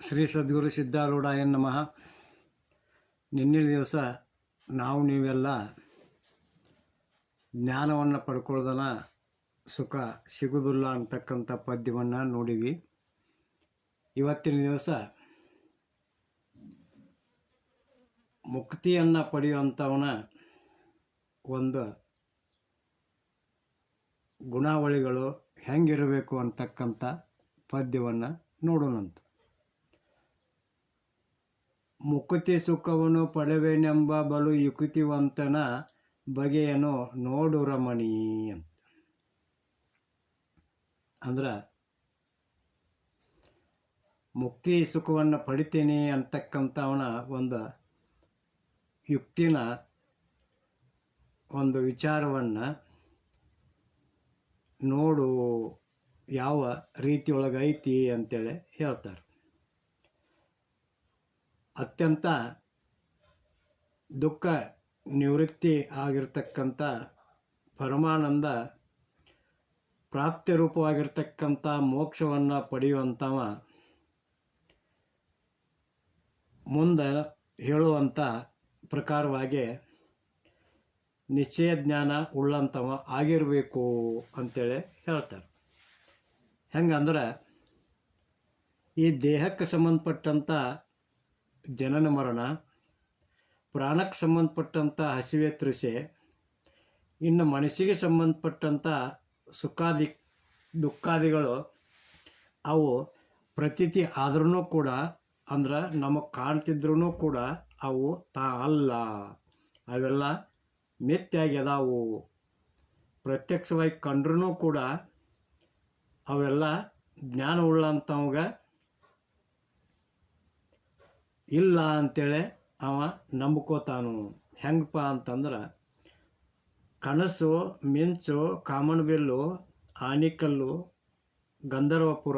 ಶ್ರೀ ಸದ್ಗುರು ಸಿದ್ಧಾರೂಢಾಯ ನಮಃ. ನಿನ್ನೆ ದಿವಸ ನಾವು ನೀವೆಲ್ಲ ಜ್ಞಾನವನ್ನು ಪಡ್ಕೊಳ್ಳೋದನ್ನ ಸುಖ ಸಿಗುವುದಿಲ್ಲ ಅಂತಕ್ಕಂಥ ಪದ್ಯವನ್ನು ನೋಡಿವಿ. ಇವತ್ತಿನ ದಿವಸ ಮುಕ್ತಿಯನ್ನು ಪಡೆಯುವಂಥವನ ಒಂದು ಗುಣಾವಳಿಗಳು ಹೆಂಗಿರಬೇಕು ಅಂತಕ್ಕಂಥ ಪದ್ಯವನ್ನು ನೋಡೋಣಂತ. ಮುಕುತಿ ಸುಖವನ್ನು ಪಡೆವೆನೆಂಬ ಬಲು ಯುಕ್ತಿವಂತನ ಬಗೆಯನ್ನು ನೋಡು ರಮಣಿ ಅಂತ. ಅಂದ್ರೆ, ಮುಕ್ತಿ ಸುಖವನ್ನು ಪಡಿತೀನಿ ಅಂತಕ್ಕಂಥವನ ಒಂದು ಯುಕ್ತಿನ ಒಂದು ವಿಚಾರವನ್ನು ನೋಡು ಯಾವ ರೀತಿಯೊಳಗೆ ಐತಿ ಅಂತೇಳಿ ಹೇಳ್ತಾರೆ. ಅತ್ಯಂತ ದುಃಖ ನಿವೃತ್ತಿ ಆಗಿರ್ತಕ್ಕಂಥ ಪರಮಾನಂದ ಪ್ರಾಪ್ತಿ ರೂಪವಾಗಿರ್ತಕ್ಕಂಥ ಮೋಕ್ಷವನ್ನು ಪಡೆಯುವಂಥವ ಮುಂದೆ ಹೇಳುವಂಥ ಪ್ರಕಾರವಾಗಿ ನಿಶ್ಚಯ ಜ್ಞಾನ ಉಳ್ಳಂಥವ ಆಗಿರಬೇಕು ಅಂತೇಳಿ ಹೇಳ್ತಾರೆ. ಹೆಂಗಂದ್ರೆ ಈ ದೇಹಕ್ಕೆ ಸಂಬಂಧಪಟ್ಟಂಥ ಜನನ ಮರಣ, ಪ್ರಾಣಕ್ಕೆ ಸಂಬಂಧಪಟ್ಟಂಥ ಹಸಿವೆ ತೃಷೆ ಇನ್ನು ಮನಸ್ಸಿಗೆ ಸಂಬಂಧಪಟ್ಟಂಥ ಸುಖಾದಿ, ದುಃಖಾದಿಗಳು, ಅವು ಪ್ರತೀತಿ ಆದ್ರೂ ಕೂಡ, ಅಂದ್ರೆ ನಮಗೆ ಕಾಣ್ತಿದ್ರೂ ಕೂಡ ಅವು ತಾ ಅಲ್ಲ. ಅವೆಲ್ಲ ಮಿಥ್ಯಾಗಿ ಅದಾವು ಪ್ರತ್ಯಕ್ಷವಾಗಿ ಕಂಡ್ರೂ ಕೂಡ ಅವೆಲ್ಲ ಜ್ಞಾನ ಇಲ್ಲ ಅಂತೇಳಿ ಅವ ನಂಬ್ಕೋತಾನು. ಹೆಂಗಪ್ಪ ಅಂತಂದ್ರೆ, ಕನಸು, ಮಿಂಚು ಕಾಮನ್ಬಿಲ್ಲು ಆನಿಕಲ್ಲು, ಗಂಧರ್ವಪುರ,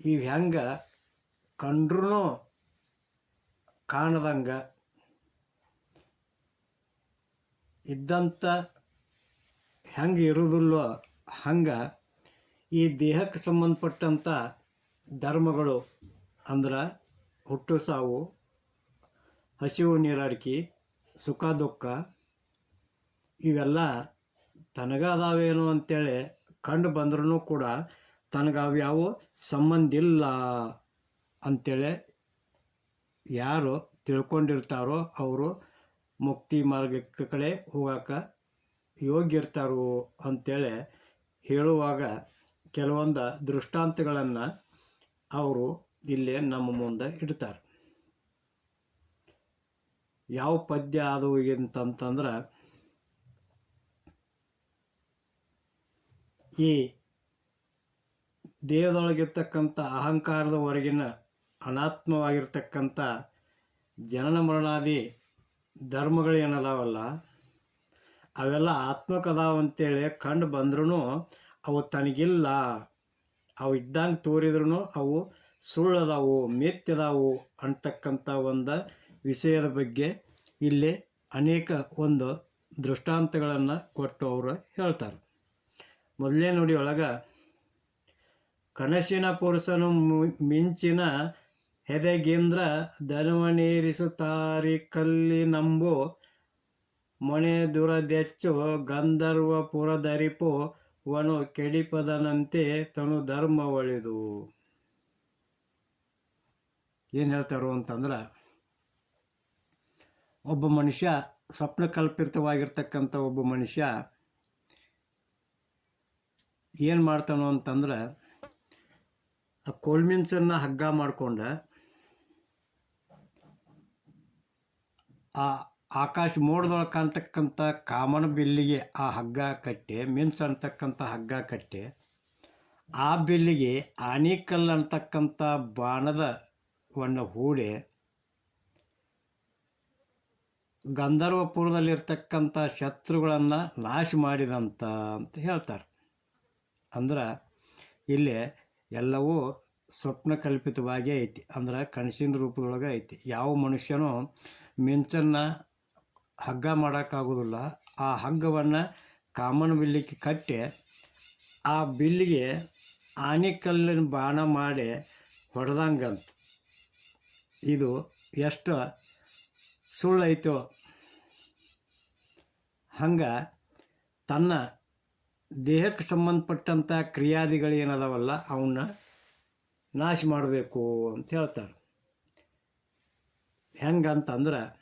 ಇವು ಹೆಂಗೆ ಕಂಡ್ರೂ ಕಾಣದಂಗೆ. ಇದ್ದಂಥ ಹೆಂಗೆ ಇರೋದಿಲ್ಲೋ ಹಂಗೆ ಈ ದೇಹಕ್ಕೆ ಸಂಬಂಧಪಟ್ಟಂಥ ಧರ್ಮಗಳು ಅಂದ್ರೆ ಹುಟ್ಟು ಸಾವು, ಹಸಿವು ನೀರಾಡಿಕೆ ಸುಖ ದುಃಖ, ಇವೆಲ್ಲ ತನಗದಾವೇನು ಅಂತೇಳಿ ಕಂಡು ಬಂದ್ರೂ ಕೂಡ ತನಗವ್ಯಾವು ಸಂಬಂಧ ಇಲ್ಲ ಅಂಥೇಳಿ ಯಾರು ತಿಳ್ಕೊಂಡಿರ್ತಾರೋ ಅವರು ಮುಕ್ತಿ ಮಾರ್ಗಕ್ಕೆ ಕಡೆ ಹೋಗಕ್ಕೆ ಯೋಗ್ಯ ಅಂಥೇಳಿ ಹೇಳುವಾಗ ಕೆಲವೊಂದು ದೃಷ್ಟಾಂತಗಳನ್ನು ಅವರು ಇಲ್ಲೇ ನಮ್ಮ ಮುಂದೆ ಇಡ್ತಾರೆ. ಯಾವ ಪದ್ಯ ಅದು ಅಂತಂತಂದ್ರೆ, ಈ ದೇಹದೊಳಗಿರ್ತಕ್ಕಂಥ ಅಹಂಕಾರದ ಹೊರಗಿನ ಅನಾತ್ಮವಾಗಿರ್ತಕ್ಕಂಥ ಜನನ ಮರಣಾದಿ ಧರ್ಮಗಳೇನದಾವಲ್ಲ ಅವೆಲ್ಲ ಆತ್ಮಕದಾವ ಅಂತೇಳಿ ಕಂಡು ಬಂದ್ರೂ ಅವು ತನಗಿಲ್ಲ. ಅವು ಇದ್ದಂಗೆ ತೋರಿದ್ರೂ ಅವು ಸುಳ್ಳದಾವು ಮೆತ್ತದಾವು ಅಂತಕ್ಕಂಥ ಒಂದು ವಿಷಯದ ಬಗ್ಗೆ ಇಲ್ಲಿ ಅನೇಕ ಒಂದು ದೃಷ್ಟಾಂತಗಳನ್ನು ಕೊಟ್ಟು ಅವರು ಹೇಳ್ತಾರೆ. ಮೊದಲೇ ನೋಡಿ ಒಳಗೆ, ಕನಸಿನ ಪುರುಷನು ಮಿಂಚಿನ ಹೆದೆಗೇಂದ್ರ ಧನವನೇರಿಸುತ್ತಾರಿ ಕಲ್ಲಿ ನಂಬು, ಮೊಣೆ ದುರದೆಚ್ಚು ಗಂಧರ್ವ ಪುರದರಿಪು ವನು ಕೆಡಿಪದನಂತೆ ತನು ಧರ್ಮ ಒಳಿದು. ಏನು ಹೇಳ್ತಾರೋ ಅಂತಂದ್ರೆ, ಒಬ್ಬ ಮನುಷ್ಯ ಸ್ವಪ್ನ ಕಲ್ಪಿತವಾಗಿರ್ತಕ್ಕಂಥ ಒಬ್ಬ ಮನುಷ್ಯ ಏನು ಮಾಡ್ತಾನೋ ಅಂತಂದ್ರೆ, ಆ ಕೋಲ್ಮಿಂಚನ್ನು ಹಗ್ಗ ಮಾಡಿಕೊಂಡ, ಆ ಆಕಾಶ ಮೋಡದೊಳಗೆ ಕಾಣ್ತಕ್ಕಂಥ ಕಾಮನ ಬಿಲ್ಲಿಗೆ ಆ ಹಗ್ಗ ಕಟ್ಟಿ, ಮಿಂಚು ಅಂತಕ್ಕಂಥ ಹಗ್ಗ ಕಟ್ಟಿ, ಆ ಬಿಲ್ಲಿಗೆ ಆನಿಕಲ್ ಅಂತಕ್ಕಂಥ ಬಾಣದ ವನ್ನು ಹೂಡಿ ಗಂಧರ್ವಪುರದಲ್ಲಿರ್ತಕ್ಕಂಥ ಶತ್ರುಗಳನ್ನು ನಾಶ ಮಾಡಿದಂತ ಅಂತ ಹೇಳ್ತಾರೆ. ಅಂದ್ರೆ ಇಲ್ಲಿ ಎಲ್ಲವೂ ಸ್ವಪ್ನ ಕಲ್ಪಿತವಾಗಿ ಐತಿ. ಅಂದ್ರೆ ಕಣಸಿನ ರೂಪದೊಳಗೆ ಐತಿ. ಯಾವ ಮನುಷ್ಯನೂ ಮಿಂಚನ್ನು ಹಗ್ಗ ಮಾಡೋಕ್ಕಾಗೋದಿಲ್ಲ. ಆ ಹಗ್ಗವನ್ನು ಕಾಮನ್ ಬಿಲ್ಲಿಗೆ ಕಟ್ಟಿ ಆ ಬಿಲ್ಲಿಗೆ ಆನೆಕಲ್ಲಿನ ಬಾಣ ಮಾಡಿ ಹೊಡೆದಂಗಂತ. ಇದು ಎಷ್ಟು ಸುಳ್ಳೈತೋ. ಹಂಗೆ ತನ್ನ ದೇಹಕ್ಕೆ ಸಂಬಂಧಪಟ್ಟಂಥ ಕ್ರಿಯಾದಿಗಳು ಏನದಾವಲ್ಲ ಅವನ್ನ ನಾಶ ಮಾಡಬೇಕು ಅಂತ ಹೇಳ್ತಾರೆ. ಹೆಂಗಂತಂದ್ರೆ,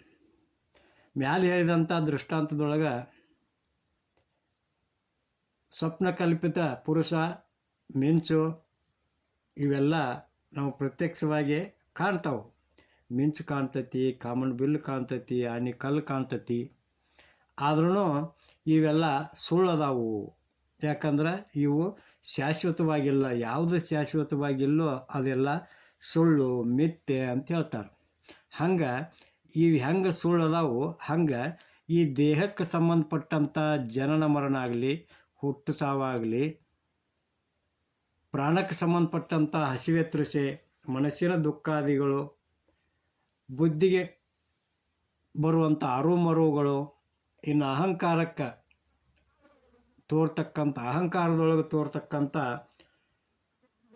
ಮ್ಯಾಲೆ ಹೇಳಿದಂಥ ದೃಷ್ಟಾಂತದೊಳಗೆ ಸ್ವಪ್ನ ಕಲ್ಪಿತ ಪುರುಷ, ಮಿಂಚು, ಇವೆಲ್ಲ ನಾವು ಪ್ರತ್ಯಕ್ಷವಾಗಿ ಕಾಣ್ತಾವೆ. ಮಿಂಚು ಕಾಣ್ತೈತಿ, ಕಾಮನ್ ಬಿಲ್ ಕಾಣ್ತೈತಿ, ಆನೆ ಕಲ್ಲು ಕಾಣ್ತೈತಿ. ಆದ್ರೂ ಇವೆಲ್ಲ ಸುಳ್ಳದಾವು. ಯಾಕಂದ್ರೆ ಇವು ಶಾಶ್ವತವಾಗಿಲ್ಲ, ಯಾವುದು ಶಾಶ್ವತವಾಗಿಲ್ಲೋ ಅದೆಲ್ಲ ಸುಳ್ಳು ಮಿತ್ತೆ ಅಂತ ಹೇಳ್ತಾರೆ. ಹಂಗೆ ಇವು ಹೆಂಗೆ ಸುಳ್ಳದಾವು? ಹಂಗೆ ಈ ದೇಹಕ್ಕೆ ಸಂಬಂಧಪಟ್ಟಂಥ ಜನನ ಮರಣ ಆಗಲಿ, ಹುಟ್ಟು ಸಾವಾಗಲಿ, ಪ್ರಾಣಕ್ಕೆ ಸಂಬಂಧಪಟ್ಟಂಥ ಹಸಿವೆ ತೃಷೆ ಮನಸ್ಸಿನ ದುಃಖಾದಿಗಳು ಬುದ್ಧಿಗೆ ಬರುವಂಥ ಅರುಮರುಗಳು, ಇನ್ನು ಅಹಂಕಾರಕ್ಕೆ ತೋರ್ತಕ್ಕಂಥ, ಅಹಂಕಾರದೊಳಗೆ ತೋರ್ತಕ್ಕಂಥ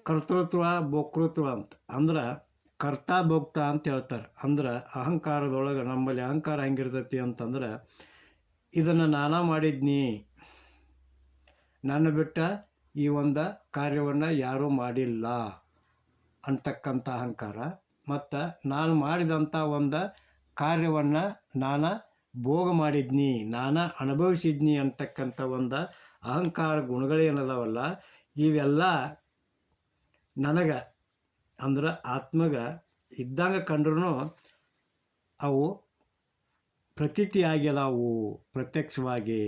ಕರ್ತೃತ್ವ, ಭೋಕ್ತೃತ್ವ ಅಂತ. ಅಂದ್ರೆ ಕರ್ತ, ಭೋಕ್ತ ಅಂತ ಹೇಳ್ತಾರೆ. ಅಂದ್ರೆ ಅಹಂಕಾರದೊಳಗೆ ನಮ್ಮಲ್ಲಿ ಅಹಂಕಾರ ಹೆಂಗಿರ್ತೈತಿ ಅಂತಂದ್ರೆ, ಇದನ್ನು ನಾನಾ ಮಾಡಿದ್ನಿ. ನನ್ನ ಬಿಟ್ಟ ಈ ಒಂದು ಕಾರ್ಯವನ್ನು ಯಾರೂ ಮಾಡಿಲ್ಲ ಅಂತಕ್ಕಂಥ ಅಹಂಕಾರ. ಮತ್ತು ನಾನು ಮಾಡಿದಂಥ ಒಂದು ಕಾರ್ಯವನ್ನು ನಾನು ಭೋಗ ಮಾಡಿದ್ನಿ, ನಾನು ಅನುಭವಿಸಿದ್ನಿ ಅಂತಕ್ಕಂಥ ಒಂದು ಅಹಂಕಾರ ಗುಣಗಳೇನದವಲ್ಲ ಇವೆಲ್ಲ ನನಗೆ ಅಂದ್ರೆ ಆತ್ಮಗ ಇದ್ದಂಗೆ ಕಂಡ್ರೂ ಅವು ಪ್ರತೀತಿ ಆಗ್ಯದಾವು ಪ್ರತ್ಯಕ್ಷವಾಗಿ.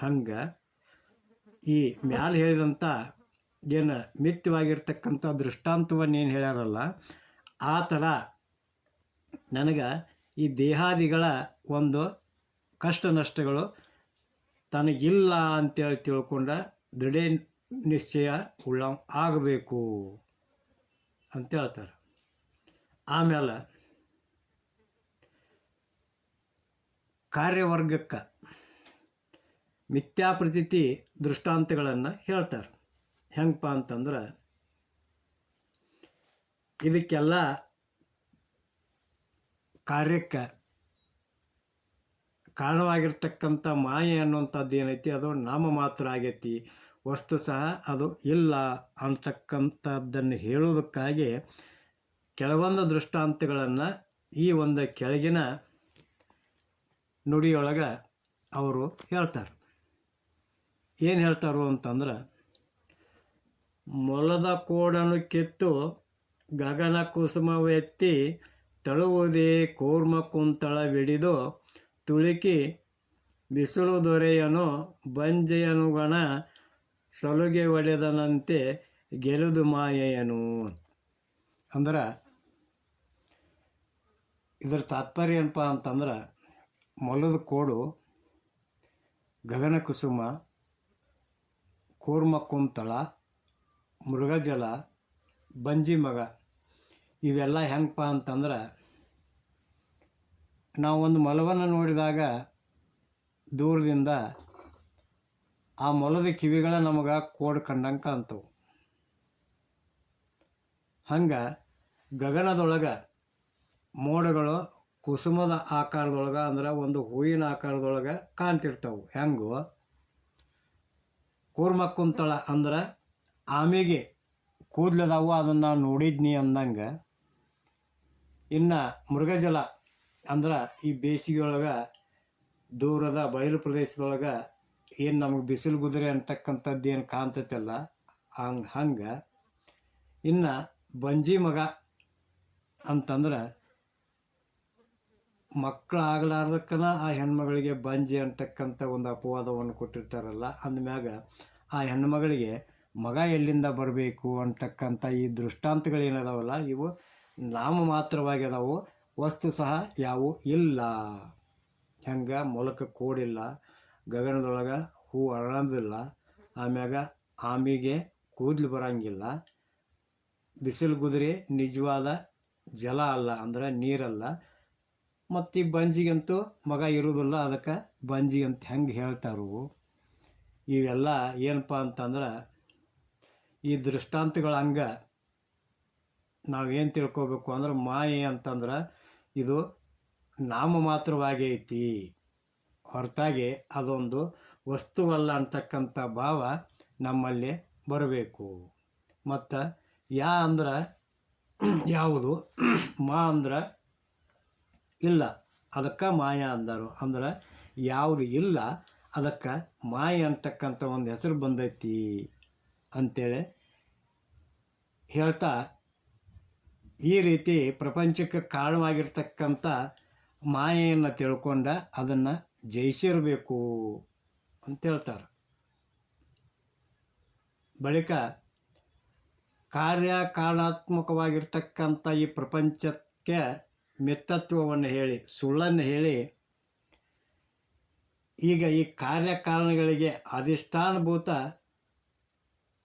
ಹಂಗೆ ಈ ಮ್ಯಾಲೆ ಹೇಳಿದಂಥ ಏನು ಮಿಥ್ಯವಾಗಿರ್ತಕ್ಕಂಥ ದೃಷ್ಟಾಂತವನ್ನು ಏನು ಹೇಳ್ಯಾರಲ್ಲ ಆ ಥರ ನನಗೆ ಈ ದೇಹಾದಿಗಳ ಒಂದು ಕಷ್ಟ ನಷ್ಟಗಳು ತನಗಿಲ್ಲ ಅಂತೇಳಿ ತಿಳ್ಕೊಂಡ ದೃಢ ನಿಶ್ಚಯ ಉಳ್ಳ ಆಗಬೇಕು ಅಂತ ಹೇಳ್ತಾರೆ. ಆಮೇಲೆ ಕಾರ್ಯವರ್ಗಕ್ಕೆ ಮಿಥ್ಯಾಪ್ರತೀತಿ ದೃಷ್ಟಾಂತಗಳನ್ನು ಹೇಳ್ತಾರೆ. ಹೆಂಗಪ್ಪ ಅಂತಂದ್ರೆ ಇದಕ್ಕೆಲ್ಲ ಕಾರ್ಯಕ್ಕೆ ಕಾರಣವಾಗಿರ್ತಕ್ಕಂಥ ಮಾಯೆ ಅನ್ನುವಂಥದ್ದು ಏನೈತಿ? ಅದು ನಾಮ ಮಾತ್ರ ಆಗೈತಿ. ವಸ್ತು ಸಹ ಅದು ಇಲ್ಲ ಅಂತಕ್ಕಂಥದ್ದನ್ನು ಹೇಳುವುದಕ್ಕಾಗಿ ಕೆಲವೊಂದು ದೃಷ್ಟಾಂತಗಳನ್ನು ಈ ಒಂದು ಕೆಳಗಿನ ನುಡಿಯೊಳಗೆ ಅವರು ಹೇಳ್ತಾರೆ. ಏನು ಹೇಳ್ತಾರು ಅಂತಂದ್ರೆ, ಮೊಲದ ಕೋಡನು ಕಿತ್ತು ಗಗನ ಕುಸುಮವೆತ್ತಿ ತಳುವುದೇ ಕೂರ್ಮ ಕುಂತಳವಿಡಿದು ತುಳುಕಿ ಬಿಸಿಲು ದೊರೆಯನು ಬಂಜೆಯನುಗಣ ಸಲುಗೆ ಒಡೆದನಂತೆ ಗೆಲುದು ಮಾಯೆಯನು. ಅಂದ್ರೆ ಇದರ ತಾತ್ಪರ್ಯ ಏನಪ್ಪ ಅಂತಂದ್ರೆ ಮೊಲದ ಕೋಡು ಗಗನ ಕುಸುಮ ಕೂರ್ಮ ಕುಂತಳ ಮೃಗಜಲ ಬಂಜಿ ಮಗ, ಇವೆಲ್ಲ ಹೆಂಗಪ್ಪ ಅಂತಂದ್ರೆ, ನಾವು ಒಂದು ಮೊಲವನ್ನು ನೋಡಿದಾಗ ದೂರದಿಂದ ಆ ಮೊಲದ ಕಿವಿಗಳ ನಮಗೆ ಕೋಡ್ ಕಂಡಂಗೆ ಕಾಣ್ತವು. ಹಂಗೆ ಗಗನದೊಳಗೆ ಮೋಡಗಳು ಕುಸುಮದ ಆಕಾರದೊಳಗೆ ಅಂದ್ರೆ ಒಂದು ಹೂವಿನ ಆಕಾರದೊಳಗೆ ಕಾಣ್ತಿರ್ತವೆ. ಹೆಂಗು? ಕೂರ್ಮಕ್ಕುಂತಳ ಅಂದ್ರೆ ಆಮೆಗೆ ಕೂದ್ಲದಾವು ಅದನ್ನು ನಾನು ನೋಡಿದ್ನಿ ಅಂದಂಗೆ, ಇನ್ನು ಮೃಗಜಲ ಅಂದ್ರೆ ಈ ಬೇಸಿಗೆ ಒಳಗೆ ದೂರದ ಬಯಲು ಪ್ರದೇಶದೊಳಗೆ ಏನು ನಮಗೆ ಬಿಸಿಲು ಕುದುರೆ ಅಂತಕ್ಕಂಥದ್ದು ಏನು ಕಾಣ್ತೈತಲ್ಲ, ಹಂಗೆ ಹಂಗೆ. ಇನ್ನು ಬಂಜಿ ಮಗ ಅಂತಂದ್ರೆ ಮಕ್ಕಳಾಗಲಾರ್ದಕ್ಕನ ಆ ಹೆಣ್ಮಗಳಿಗೆ ಬಂಜಿ ಅಂತಕ್ಕಂಥ ಒಂದು ಅಪವಾದವನ್ನು ಕೊಟ್ಟಿರ್ತಾರಲ್ಲ, ಅಂದಮ್ಯಾಗ ಆ ಹೆಣ್ಮಗಳಿಗೆ ಮಗ ಎಲ್ಲಿಂದ ಬರಬೇಕು ಅಂತಕ್ಕಂಥ ಈ ದೃಷ್ಟಾಂತಗಳೇನದಾವಲ್ಲ ಇವು ನಾಮ ಮಾತ್ರವಾಗಿ ಅದಾವು, ವಸ್ತು ಸಹ ಯಾವು ಇಲ್ಲ. ಹೆಂಗೆ? ಮೊಲಕ ಕೋಡಿಲ್ಲ, ಗಗನದೊಳಗೆ ಹೂ ಅರಳಂದಿಲ್ಲ, ಆಮ್ಯಾಗ ಆಮಿಗೆ ಕೂದಲು ಬರಂಗಿಲ್ಲ, ಬಿಸಿಲು ಕುದುರೆ ನಿಜವಾದ ಜಲ ಅಲ್ಲ, ಅಂದ್ರೆ ನೀರಲ್ಲ. ಮತ್ತು ಈ ಬಂಜಿಗಂತೂ ಮಗ ಇರೋದಿಲ್ಲ, ಅದಕ್ಕೆ ಬಂಜಿ ಅಂತ ಹೆಂಗೆ ಹೇಳ್ತಾರು? ಇವೆಲ್ಲ ಏನಪ್ಪ ಅಂತಂದ್ರೆ ಈ ದೃಷ್ಟಾಂತಗಳ ಹಂಗ ನಾವೇನು ತಿಳ್ಕೊಬೇಕು ಅಂದ್ರೆ ಮಾಯೆ ಅಂತಂದ್ರೆ ಇದು ನಾಮ ಮಾತ್ರವಾಗಿ ಐತಿ. ಹೊರತಾಗಿ ಅದೊಂದು ವಸ್ತುವಲ್ಲ ಅಂತಕ್ಕಂಥ ಭಾವ ನಮ್ಮಲ್ಲಿ ಬರಬೇಕು. ಮತ್ತು ಯಾ ಅಂದ್ರೆ ಯಾವುದು? ಮಾ ಅಂದ್ರೆ ಇಲ್ಲ, ಅದಕ್ಕೆ ಮಾಯ ಅಂದರು. ಅಂದ್ರೆ ಯಾವುದು ಇಲ್ಲ, ಅದಕ್ಕೆ ಮಾಯ ಅಂತಕ್ಕಂಥ ಒಂದು ಹೆಸರು ಬಂದೈತಿ ಅಂತೇಳಿ ಹೇಳ್ತಾ ಈ ರೀತಿ ಪ್ರಪಂಚಕ್ಕೆ ಕಾರಣವಾಗಿರ್ತಕ್ಕಂಥ ಮಾಯೆಯನ್ನು ತಿಳ್ಕೊಂಡ ಅದನ್ನು ಜಯಿಸಿರಬೇಕು ಅಂತ ಹೇಳ್ತಾರೆ. ಬಳಿಕ ಕಾರ್ಯಕಾರಣಾತ್ಮಕವಾಗಿರ್ತಕ್ಕಂಥ ಈ ಪ್ರಪಂಚಕ್ಕೆ ಮಿತ್ತತ್ವವನ್ನು ಹೇಳಿ, ಸುಳ್ಳನ್ನು ಹೇಳಿ, ಈಗ ಈ ಕಾರ್ಯಕಾರಣಗಳಿಗೆ ಅಧಿಷ್ಠಾನಭೂತ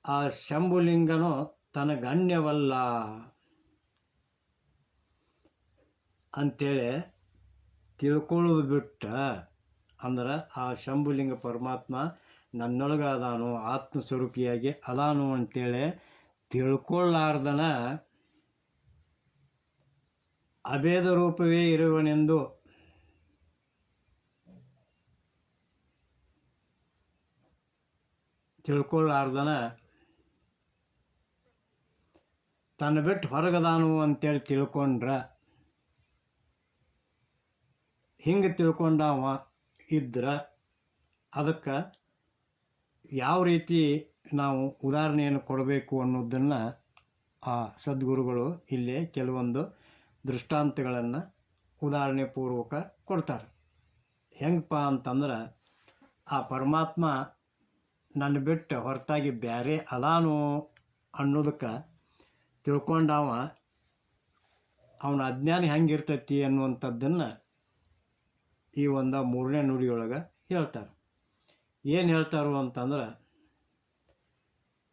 ಆ ಶಂಭುಲಿಂಗನು ತನಗಣ್ಯವಲ್ಲ ಅಂಥೇಳಿ ತಿಳ್ಕೊಳ್ಳೋದು ಬಿಟ್ಟ ಅಂದ್ರೆ ಆ ಶಂಭುಲಿಂಗ ಪರಮಾತ್ಮ ನನ್ನೊಳಗೆ ಅದಾನು ಆತ್ಮಸ್ವರೂಪಿಯಾಗಿ ಅದಾನು ಅಂತೇಳಿ ತಿಳ್ಕೊಳ್ಳಾರ್ದನ ಅಭೇದ ರೂಪವೇ ಇರುವನೆಂದು ತಿಳ್ಕೊಳ್ಳಾರ್ದನ ತನ್ನ ಬಿಟ್ಟು ಹೊರಗದಾನು ಅಂತೇಳಿ ತಿಳ್ಕೊಂಡ್ರೆ, ಹಿಂಗೆ ತಿಳ್ಕೊಂಡವ ಇದ್ರೆ ಅದಕ್ಕೆ ಯಾವ ರೀತಿ ನಾವು ಉದಾಹರಣೆಯನ್ನು ಕೊಡಬೇಕು ಅನ್ನೋದನ್ನು ಆ ಸದ್ಗುರುಗಳು ಇಲ್ಲಿ ಕೆಲವೊಂದು ದೃಷ್ಟಾಂತಗಳನ್ನು ಉದಾಹರಣೆ ಪೂರ್ವಕ ಕೊಡ್ತಾರೆ. ಹೆಂಗಪ್ಪ ಅಂತಂದ್ರೆ, ಆ ಪರಮಾತ್ಮ ನನ್ನ ಬಿಟ್ಟು ಹೊರತಾಗಿ ಬೇರೆ ಅದಾನು ಅನ್ನೋದಕ್ಕೆ ತಿಳ್ಕೊಂಡವ, ಅವನ ಅಜ್ಞಾನ ಹೆಂಗಿರ್ತೈತಿ ಅನ್ನುವಂಥದ್ದನ್ನು ಈ ಒಂದು ಮೂರನೇ ನುಡಿಯೊಳಗೆ ಹೇಳ್ತಾರೆ. ಏನು ಹೇಳ್ತಾರು ಅಂತಂದ್ರೆ,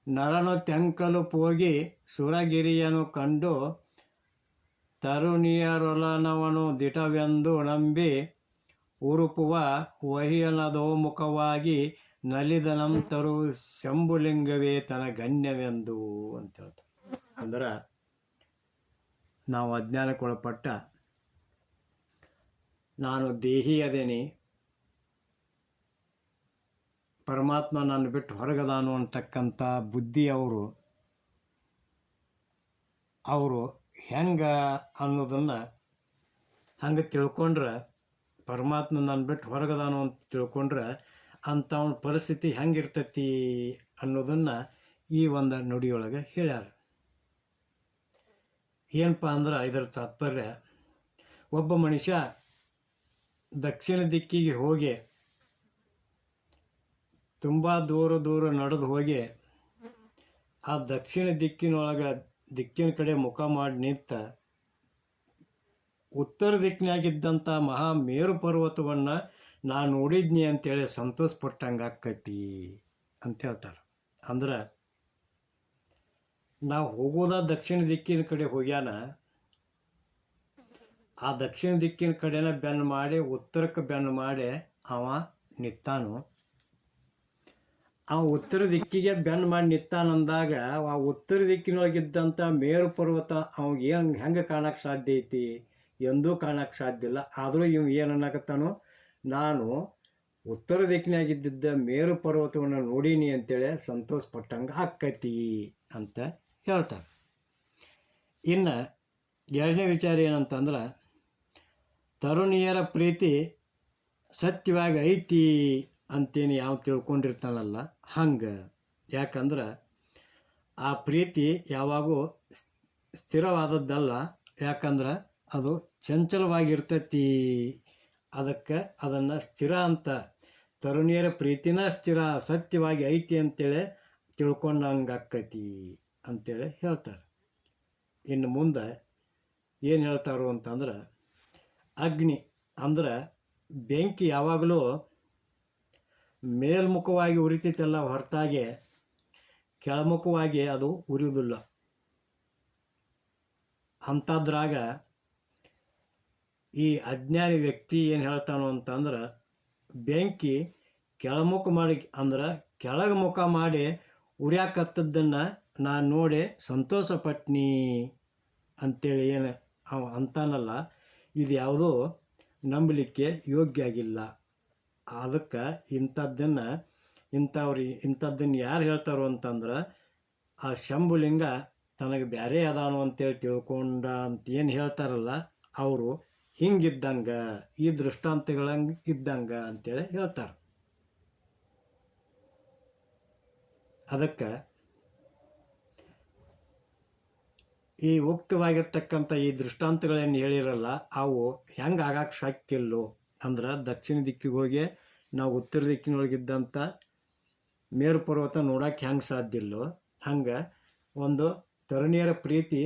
ನರನು ತೆಂಕಲು ಹೋಗಿ ಸುರಗಿರಿಯನು ಕಂಡು ತರುಣಿಯರೊಲನವನು ದಿಟವೆಂದು ನಂಬಿ ಉರುಪುವ ವಹಿಯನದೋಮುಖವಾಗಿ ನಲಿದನಂ ತರು ಶಂಭುಲಿಂಗವೇ ತನ ಗಣ್ಯವೆಂದು ಅಂತ ಹೇಳ್ತಾರೆ. ಅಂದ್ರೆ ನಾವು ಅಜ್ಞಾನಕ್ಕೆ ಒಳಪಟ್ಟ ನಾನು ದೇಹಿ ಅದೇನಿ. ಪರಮಾತ್ಮ ನಾನು ಬಿಟ್ಟು ಹೊರಗದಾನು ಅಂತಕ್ಕಂಥ ಬುದ್ಧಿ ಅವರು ಅವರು ಹೆಂಗೆ ಅನ್ನೋದನ್ನು ಹಂಗೆ ತಿಳ್ಕೊಂಡ್ರೆ, ಪರಮಾತ್ಮ ನಾನು ಬಿಟ್ಟು ಹೊರಗದಾನು ಅಂತ ತಿಳ್ಕೊಂಡ್ರೆ ಅಂಥವನ ಪರಿಸ್ಥಿತಿ ಹೆಂಗಿರ್ತೈತಿ ಅನ್ನೋದನ್ನು ಈ ಒಂದು ನುಡಿಯೊಳಗೆ ಹೇಳ್ಯಾರ. ಏನಪ್ಪ ಅಂದ್ರೆ ಇದರ ತಾತ್ಪರ್ಯ, ಒಬ್ಬ ಮನುಷ್ಯ ದಕ್ಷಿಣ ದಿಕ್ಕಿಗೆ ಹೋಗಿ ತುಂಬ ದೂರ ದೂರ ನಡೆದು ಹೋಗಿ ಆ ದಕ್ಷಿಣ ದಿಕ್ಕಿನೊಳಗೆ, ದಿಕ್ಕಿನ ಕಡೆ ಮುಖ ಮಾಡಿ ನಿಂತ ಉತ್ತರ ದಿಕ್ಕಿನಾಗಿದ್ದಂಥ ಮಹಾ ಮೇರು ಪರ್ವತವನ್ನು ನಾನು ನೋಡಿದ್ನಿ ಅಂತೇಳಿ ಸಂತೋಷಪಟ್ಟಂಗೆ ಆಕೈತಿ ಅಂತ ಹೇಳ್ತಾರೆ. ಅಂದ್ರೆ ನಾವು ಹೋಗೋದ ದಕ್ಷಿಣ ದಿಕ್ಕಿನ ಕಡೆ ಹೋಗ್ಯಾನ, ಆ ದಕ್ಷಿಣ ದಿಕ್ಕಿನ ಕಡೆನ ಬೆನ್ನು ಮಾಡಿ, ಉತ್ತರಕ್ಕೆ ಬೆನ್ನು ಮಾಡಿ ಅವ ನಿತ್ತಾನು ಆ ಉತ್ತರ ದಿಕ್ಕಿಗೆ ಬೆನ್ನು ಮಾಡಿ ನಿತ್ತಾನಂದಾಗ ಆ ಉತ್ತರ ದಿಕ್ಕಿನೊಳಗಿದ್ದಂಥ ಮೇರು ಪರ್ವತ ಅವಾಗ ಏನು ಹೆಂಗೆ ಕಾಣಕ್ಕೆ ಸಾಧ್ಯ ಐತಿ ಎಂದೂ ಕಾಣಕ್ಕೆ ಸಾಧ್ಯ ಇಲ್ಲ. ಆದರೂ ಇವ್ ಏನು ನಾನು ಉತ್ತರ ದಿಕ್ಕಿನಾಗಿದ್ದ ಮೇರು ಪರ್ವತವನ್ನು ನೋಡೀನಿ ಅಂತೇಳಿ ಸಂತೋಷಪಟ್ಟಂಗೆ ಆಕ್ಕೈತಿ ಅಂತ ಹೇಳ್ತಾರೆ. ಇನ್ನು ಎರಡನೇ ವಿಚಾರ ಏನಂತಂದ್ರೆ, ತರುಣಿಯರ ಪ್ರೀತಿ ಸತ್ಯವಾಗಿ ಐತಿ ಅಂತೇನು ಯಾವ ತಿಳ್ಕೊಂಡಿರ್ತಾನಲ್ಲ, ಹಂಗೆ. ಯಾಕಂದ್ರೆ, ಆ ಪ್ರೀತಿ ಯಾವಾಗೂ ಸ್ಥಿರವಾದದ್ದಲ್ಲ. ಯಾಕಂದ್ರೆ, ಅದು ಚಂಚಲವಾಗಿರ್ತೈತಿ. ಅದಕ್ಕೆ ಅದನ್ನು ಸ್ಥಿರ ಅಂತ, ತರುಣಿಯರ ಪ್ರೀತಿನ ಸ್ಥಿರ, ಸತ್ಯವಾಗಿ ಐತಿ ಅಂತೇಳಿ ತಿಳ್ಕೊಂಡಂಗೆ ಅಂತೇಳಿ ಹೇಳ್ತಾರೆ. ಇನ್ನು ಮುಂದೆ ಏನು ಹೇಳ್ತಾರೋ ಅಂತಂದ್ರೆ, ಅಗ್ನಿ ಅಂದ್ರೆ ಬೆಂಕಿ ಯಾವಾಗಲೂ ಮೇಲ್ಮುಖವಾಗಿ ಉರಿತೈತಲ್ಲ ಹೊರತಾಗಿ, ಕೆಳಮುಖವಾಗಿ ಅದು ಉರಿಯುವುದಿಲ್ಲ. ಅಂಥದ್ರಾಗ ಈ ಅಜ್ಞಾನಿ ವ್ಯಕ್ತಿ ಏನು ಹೇಳ್ತಾನೋ ಅಂತಂದ್ರೆ, ಬೆಂಕಿ ಕೆಳಮುಖ ಮಾಡಿ ಅಂದ್ರೆ ಕೆಳಗೆ ಮುಖ ಮಾಡಿ ಉರಿಯಾಕತ್ತದ್ದನ್ನು ನಾನು ನೋಡಿ ಸಂತೋಷ ಪಟ್ನಿ ಅಂತೇಳಿ ಏನು ಅವ ಅಂತಾನಲ್ಲ, ಇದು ಯಾವುದೂ ನಂಬಲಿಕ್ಕೆ ಯೋಗ್ಯ ಆಗಿಲ್ಲ ಅದಕ್ಕೆ ಇಂಥದ್ದನ್ನು, ಇಂಥವ್ರಿ, ಇಂಥದ್ದನ್ನು ಯಾರು ಹೇಳ್ತಾರೋ ಅಂತಂದ್ರೆ, ಆ ಶಂಭುಲಿಂಗ ತನಗೆ ಬೇರೆ ಅದಾನು ಅಂತೇಳಿ ತಿಳ್ಕೊಂಡ ಅಂತ ಏನು ಹೇಳ್ತಾರಲ್ಲ, ಅವರು ಹಿಂಗಿದ್ದಂಗೆ, ಈ ದೃಷ್ಟಾಂತಗಳಂಗೆ ಇದ್ದಂಗೆ ಅಂತೇಳಿ ಹೇಳ್ತಾರೆ. ಅದಕ್ಕೆ ಈ ಉಕ್ತವಾಗಿರ್ತಕ್ಕಂಥ ಈ ದೃಷ್ಟಾಂತಗಳೇನು ಹೇಳಿರಲ್ಲ, ಅವು ಹೆಂಗೆ ಆಗಕ್ಕೆ ಸಾಕ್ತಿಲ್ಲೋ ಅಂದ್ರೆ ದಕ್ಷಿಣ ದಿಕ್ಕಿಗೆ ಹೋಗಿ ನಾವು ಉತ್ತರ ದಿಕ್ಕಿನೊಳಗಿದ್ದಂಥ ಮೇರು ಪರ್ವತ ನೋಡೋಕೆ ಹೆಂಗೆ ಸಾಧ್ಯ ಇಲ್ಲೋ, ಹಂಗೆ ಒಂದು ತರುಣಿಯರ ಪ್ರೀತಿ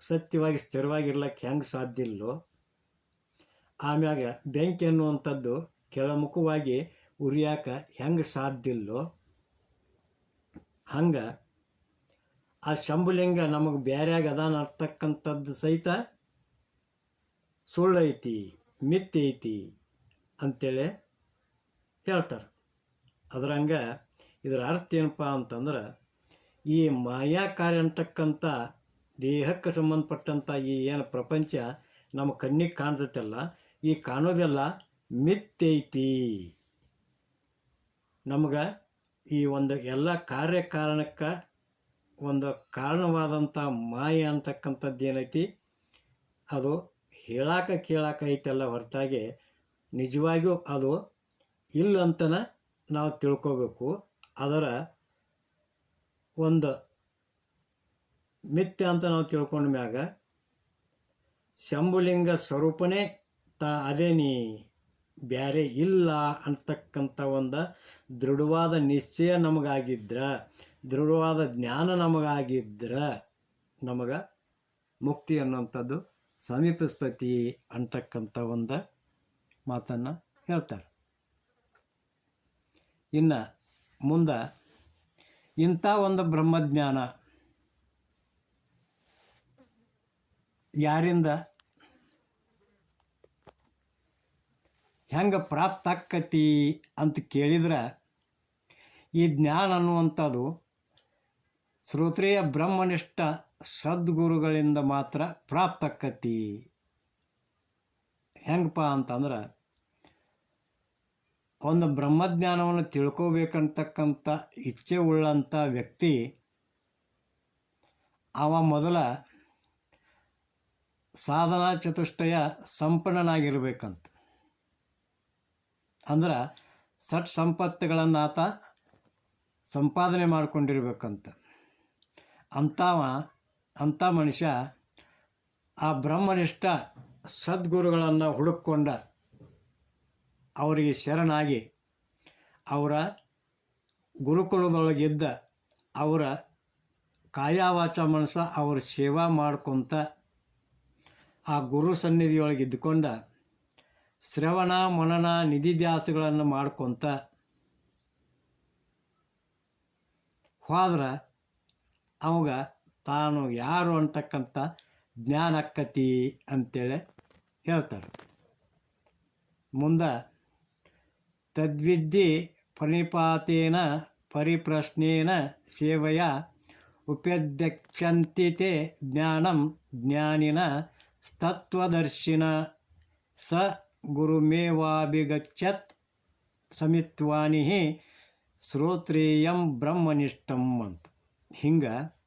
ಸತ್ಯವಾಗಿ ಸ್ಥಿರವಾಗಿರ್ಲಕ್ಕೆ ಹೆಂಗೆ ಸಾಧ್ಯ ಇಲ್ಲೋ, ಆಮ್ಯಾಗ ಬೆಂಕಿ ಅನ್ನುವಂಥದ್ದು ಕೆಳಮುಖವಾಗಿ ಉರಿಯಾಕ ಹೆಂಗೆ ಸಾಧ್ಯ ಇಲ್ಲೋ, ಹಂಗೆ ಆ ಶಂಭುಲಿಂಗ ನಮಗೆ ಬೇರೆ ಅದಾನ ಅಂತಕ್ಕಂಥದ್ದು ಸಹಿತ ಸುಳ್ಳೈತಿ, ಮಿತ್ತೈತಿ ಅಂತೇಳಿ ಹೇಳ್ತಾರೆ. ಅದರಂಗ ಇದರ ಅರ್ಥ ಏನಪ್ಪ ಅಂತಂದ್ರೆ ಈ ಮಾಯಾಕಾರ್ಯ ಅಂತಕ್ಕಂಥ ದೇಹಕ್ಕೆ ಸಂಬಂಧಪಟ್ಟಂಥ ಈ ಏನು ಪ್ರಪಂಚ ನಮ್ಮ ಕಣ್ಣಿಗೆ ಕಾಣ್ತೈತಲ್ಲ, ಈ ಕಾಣೋದೆಲ್ಲ ಮಿತ್ತೈತಿ. ನಮ್ಗೆ ಈ ಒಂದು ಎಲ್ಲ ಕಾರ್ಯಕಾರಣಕ್ಕೆ ಒಂದು ಕಾರಣವಾದಂಥ ಮಾಯ ಅಂತಕ್ಕಂಥದ್ದು ಏನೈತಿ? ಅದು ಹೇಳಾಕ ಕೇಳಾಕ ಐತಲ್ಲ ಹೊರತಾಗಿ ನಿಜವಾಗಿಯೂ ಅದು ಇಲ್ಲಂತನ ನಾವು ತಿಳ್ಕೋಬೇಕು. ಅದರ ಒಂದು ಮಿಥ್ಯ ಅಂತ ನಾವು ತಿಳ್ಕೊಂಡ ಮ್ಯಾಗ ಶಂಭುಲಿಂಗ ಸ್ವರೂಪನೇ ತಾ ಅದೇ ನೀ ಬ್ಯಾರೆ ಇಲ್ಲ ಅಂತಕ್ಕಂಥ ಒಂದು ದೃಢವಾದ ನಿಶ್ಚಯ ನಮಗಾಗಿದ್ರ ದೃಢವಾದ ಜ್ಞಾನ ನಮಗಾಗಿದ್ದರೆ ನಮಗೆ ಮುಕ್ತಿ ಅನ್ನುವಂಥದ್ದು ಸಮೀಪಿಸ್ತತಿ ಅಂತಕ್ಕಂಥ ಒಂದು ಮಾತನ್ನು ಹೇಳ್ತಾರೆ. ಇನ್ನು ಮುಂದೆ ಇಂಥ ಒಂದು ಬ್ರಹ್ಮಜ್ಞಾನ ಯಾರಿಂದ ಹೆಂಗೆ ಪ್ರಾಪ್ತ ಅಂತ ಕೇಳಿದ್ರೆ ಈ ಜ್ಞಾನ ಅನ್ನುವಂಥದ್ದು ಶ್ರೋತ್ರಿಯ ಬ್ರಹ್ಮನಿಷ್ಠ ಸದ್ಗುರುಗಳಿಂದ ಮಾತ್ರ ಪ್ರಾಪ್ತಕ್ಕತಿ. ಹೆಂಗಪ್ಪ ಅಂತಂದ್ರೆ, ಒಂದು ಬ್ರಹ್ಮಜ್ಞಾನವನ್ನು ತಿಳ್ಕೋಬೇಕಂತಕ್ಕಂಥ ಇಚ್ಛೆ ಉಳ್ಳಂಥ ವ್ಯಕ್ತಿ, ಅವ ಮೊದಲ ಸಾಧನಾ ಚತುಷ್ಟಯ ಸಂಪನ್ನನಾಗಿರ್ಬೇಕಂತ. ಅಂದ್ರೆ, ಸಟ್ ಸಂಪತ್ತುಗಳನ್ನು ಆತ ಸಂಪಾದನೆ ಮಾಡಿಕೊಂಡಿರ್ಬೇಕಂತ. ಅಂಥವ ಅಂಥ ಮನುಷ್ಯ ಆ ಬ್ರಹ್ಮನಿಷ್ಠ ಸದ್ಗುರುಗಳನ್ನು ಹುಡುಕೊಂಡ ಅವರಿಗೆ ಶರಣಾಗಿ ಅವರ ಗುರುಕುಲದೊಳಗಿದ್ದ ಅವರ ಕಾಯಾವಾಚ ಮನಸ ಅವ್ರ ಸೇವಾ ಮಾಡ್ಕೊತ ಆ ಗುರು ಸನ್ನಿಧಿಯೊಳಗೆ ಇದ್ದುಕೊಂಡ ಶ್ರವಣ ಮನನ ನಿಧಿಧ್ಯಾಸಗಳನ್ನು ಮಾಡ್ಕೊತ ಹೋದ್ರೆ ಅವಾಗ ತಾನು ಯಾರು ಅಂತಕ್ಕಂಥ ಜ್ಞಾನಕ್ಕತಿ ಅಂತೇಳಿ ಹೇಳ್ತಾರೆ. ಮುಂದೆ ತದ್ವಿದ್ಯೆ ಪರಿಪಾತೇನ ಪರಿಪ್ರಶ್ನೇನ ಸೇವೆಯ ಉಪ್ಯಧ್ಯಕ್ಷಂತಿತೆ ಜ್ಞಾನಂ ಜ್ಞಾನಿನ ಸ್ತತ್ವದರ್ಶಿನ ಸ ಗುರುಮೇವಾಭಿಗಚ್ಚತ್ ಸಮಿತ್ವಾನಿ ಶ್ರೋತ್ರೇಯಂ ಬ್ರಹ್ಮನಿಷ್ಠಂ ಅಂತ. ಹಿಂಗೆ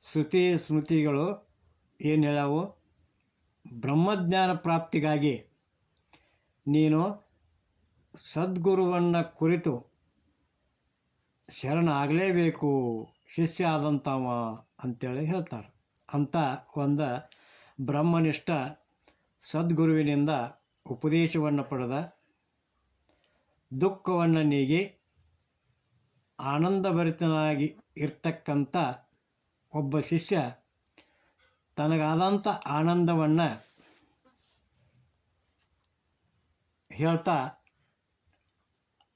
ಶ್ರುತಿ ಸ್ಮೃತಿಗಳು ಏನು ಹೇಳವು? ಬ್ರಹ್ಮಜ್ಞಾನ ಪ್ರಾಪ್ತಿಗಾಗಿ ನೀನು ಸದ್ಗುರುವನ್ನ ಕುರಿತು ಶರಣ ಆಗಲೇಬೇಕು, ಶಿಷ್ಯ ಆದಂಥವ ಅಂತೇಳಿ ಹೇಳ್ತಾರೆ. ಅಂತ ಒಂದು ಬ್ರಹ್ಮನಿಷ್ಠ ಸದ್ಗುರುವಿನಿಂದ ಉಪದೇಶವನ್ನು ಪಡೆದ, ದುಃಖವನ್ನು ನೀಗಿ ಆನಂದಭರಿತನಾಗಿ ಇರ್ತಕ್ಕಂಥ ಒಬ್ಬ ಶಿಷ್ಯ ತನಗಾದಂಥ ಆನಂದವನ್ನು ಹೇಳ್ತಾ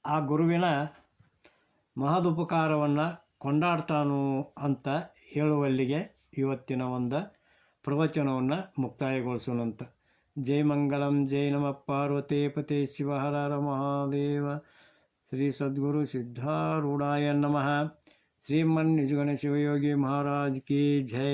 ಆ ಗುರುವಿನ ಮಹದುಪಕಾರವನ್ನು ಕೊಂಡಾಡ್ತಾನು ಅಂತ ಹೇಳುವಲ್ಲಿಗೆ ಇವತ್ತಿನ ಒಂದು ಪ್ರವಚನವನ್ನು ಮುಕ್ತಾಯಗೊಳಿಸೋಣಂತ. ಜೈ ಮಂಗಳಂ, ಜೈ ನಮ, ಪಾರ್ವತಿ ಪತೆ, ಶಿವಹರ ಮಹಾದೇವ. ಶ್ರೀ ಸದ್ಗುರು ಸಿದ್ಧಾರೂಢಾಯ ನಮಃ ಶ್ರೀಮನ್ ನಿಜಗಣ ಶಿವಯೋಗಿ ಮಹಾರಾಜ್ ಕಿ ಜೈ